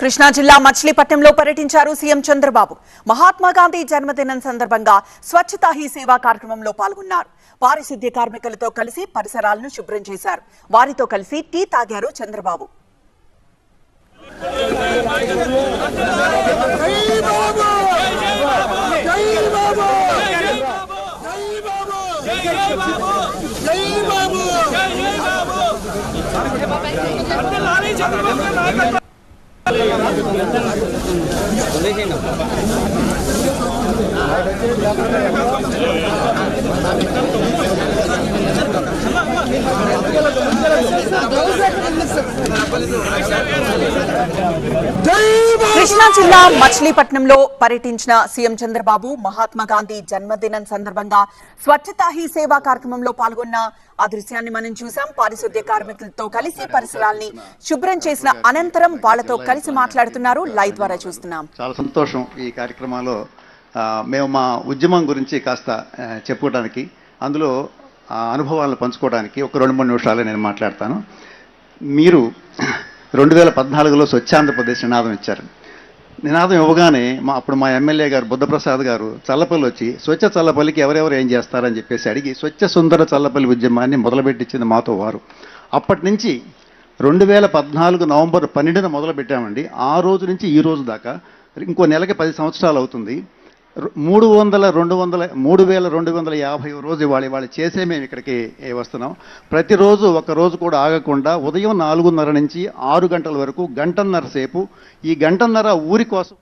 కృష్ణా జిల్లా మచిలీపట్నంలో పర్యటించారు సీఎం చంద్రబాబు. మహాత్మా గాంధీ జన్మదినం సందర్భంగా స్వచ్ఛతా హీ సేవా కార్యక్రమంలో పాల్గొన్నారు. పారిశుద్ధ్య కార్మికులతో కలిసి పరిసరాలను శుభ్రం చేశారు. వారితో కలిసి టీ తాగారు చంద్రబాబు. দেখে নাও। জয় కృష్ణా జిల్లా మచిలీపట్నంలో పర్యటించిన సీఎం చంద్రబాబు మహాత్మా గాంధీ జన్మదినం సందర్భంగా స్వచ్ఛతా హీ సేవా కార్యక్రమంలో పాల్గొన్న ఆ దృశ్యాన్ని మనం చూసాం పారిశుద్ధ్య కార్మికులతో కలిసి పరిసరాల్ని శుభ్రం చేసిన అనంతరం వాళ్ళతో కలిసి మాట్లాడుతున్నారు. లైవ్ ద్వారా చూస్తున్నాం. చాలా సంతోషం ఈ కార్యక్రమంలో. మేము మా ఉద్యమం గురించి కాస్త చెప్పుకోవడానికి అందులో అనుభవాలను పంచుకోవడానికి ఒక రెండు మూడు నిమిషాలు నేను మాట్లాడతాను. మీరు రెండు వేల పద్నాలుగులో స్వచ్ఛాంధ్రప్రదేశ్ నినాదం ఇచ్చారు. నినాదం ఇవ్వగానే మా అప్పుడు మా ఎమ్మెల్యే గారు బుద్ధప్రసాద్ గారు చల్లపల్లి వచ్చి స్వచ్ఛ చల్లపల్లికి ఎవరెవరు ఏం చేస్తారని చెప్పేసి అడిగి స్వచ్ఛ సుందర చల్లపల్లి ఉద్యమాన్ని మొదలుపెట్టించింది మాతో వారు. అప్పటి నుంచి రెండు వేల పద్నాలుగు నవంబర్ పన్నెండున మొదలుపెట్టామండి. ఆ రోజు నుంచి ఈ రోజు దాకా. ఇంకో నెలకి పది సంవత్సరాలు అవుతుంది. మూడు వందల రెండు వందల మూడు వేల రెండు వందల యాభై రోజు ఇవాళ ఇవాళ చేసే మేము ఇక్కడికి వస్తున్నాం. ప్రతిరోజు ఒక రోజు కూడా ఆగకుండా ఉదయం నాలుగున్నర నుంచి ఆరు గంటల వరకు గంటన్నర సేపు ఈ గంటన్నర ఊరి కోసం